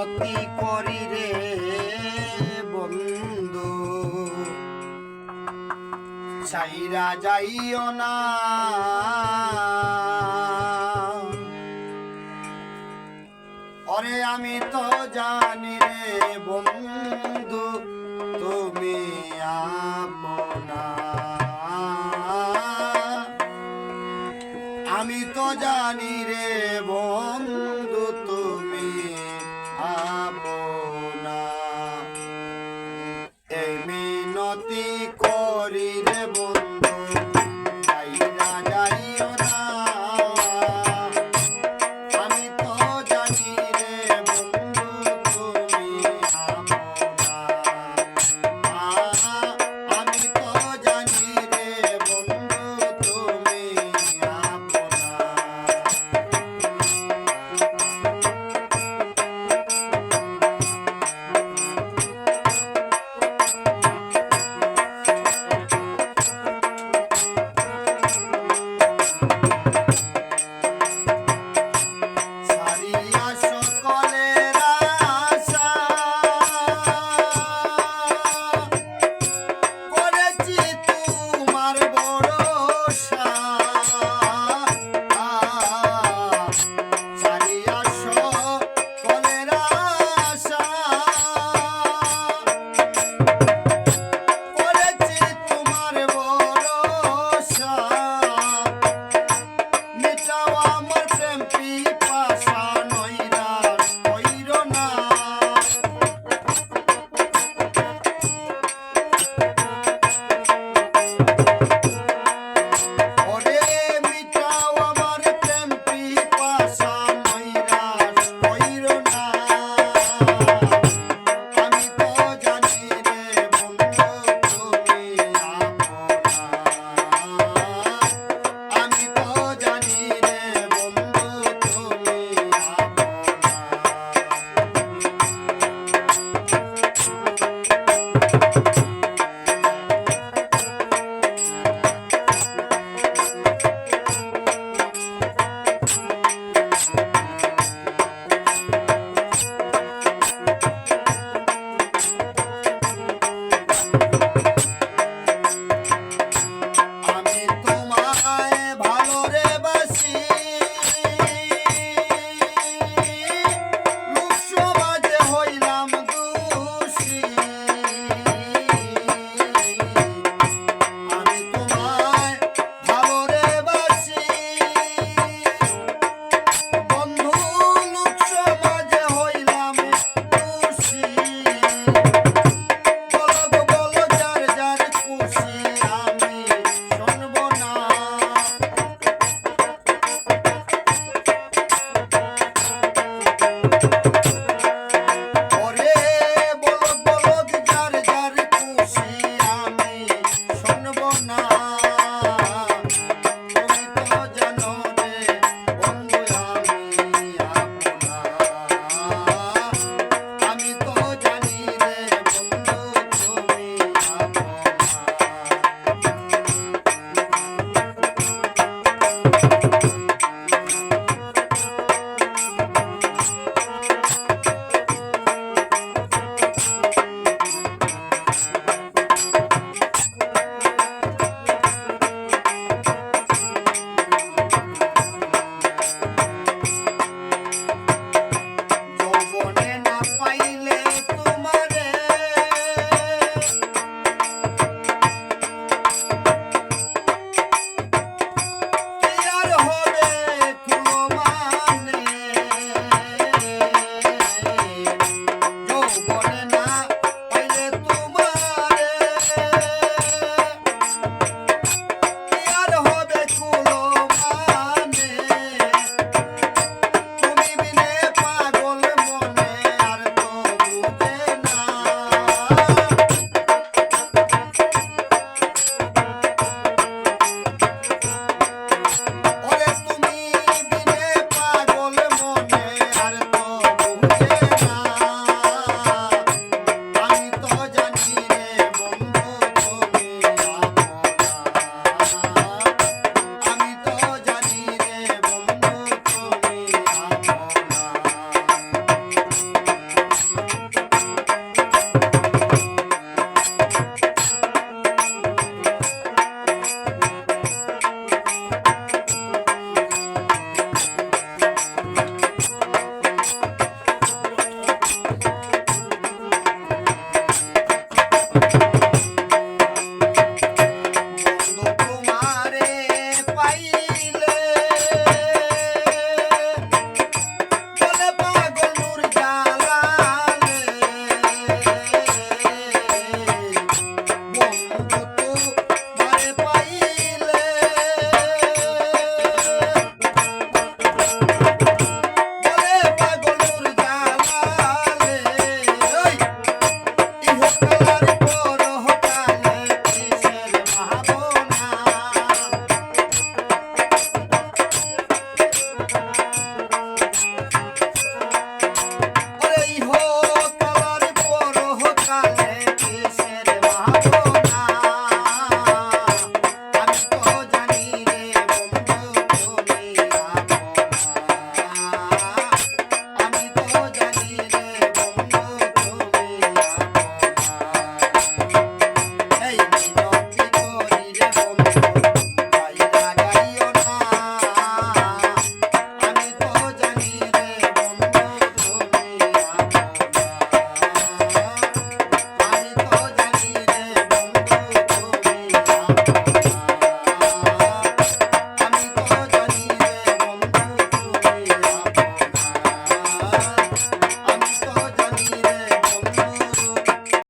মিনতি করি রে বন্ধু। চাইরা যাইও না। অরে আমি তো জানি রে বন্ধু, তুমি আপনা। আমি তো জানি রে বন্ধু করি রে you. Thank you.